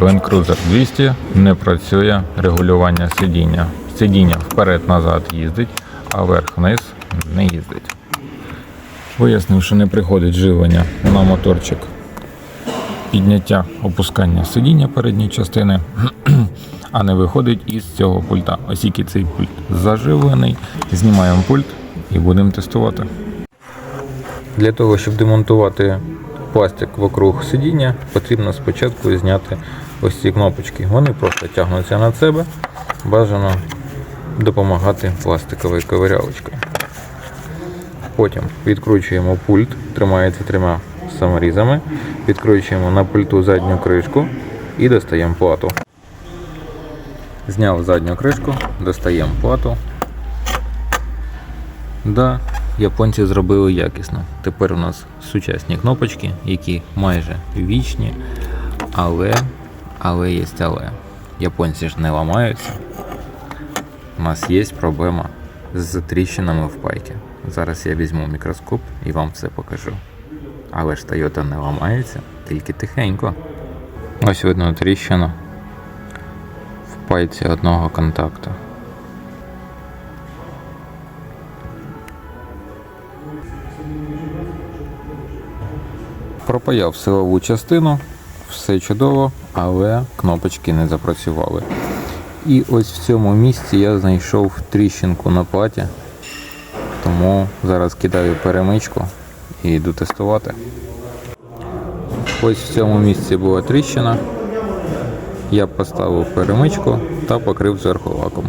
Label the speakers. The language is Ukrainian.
Speaker 1: Land Cruiser 200 не працює регулювання сидіння. Сидіння вперед-назад їздить, а вверх-вниз не їздить. Вияснив, що не приходить живлення на моторчик підняття опускання сидіння передньої частини, а не виходить із цього пульта. Оскільки цей пульт заживлений, знімаємо пульт і будемо тестувати. Для того, щоб демонтувати пластик вокруг сидіння, потрібно спочатку зняти ось ці кнопочки. Вони просто тягнуться на себе. Бажано допомагати пластиковою ковирялочкою. Потім відкручуємо пульт, тримається трьома саморізами, відкручуємо на пульту задню кришку і достаємо плату. Зняв задню кришку, достаємо плату. Да, японці зробили якісно. Тепер у нас сучасні кнопочки, які майже вічні, але, але є але. Японці ж не ламаються. У нас є проблема з тріщинами в пайці. Зараз я візьму мікроскоп і вам все покажу. Але ж Toyota не ламається, тільки тихенько. Ось видно тріщину в пайці одного контакту. Пропаяв силову частину, все чудово, але кнопочки не запрацювали. І ось в цьому місці я знайшов тріщинку на платі, тому зараз кидаю перемичку і йду тестувати. Ось в цьому місці була тріщина. Я поставив перемичку та покрив зверху лаком.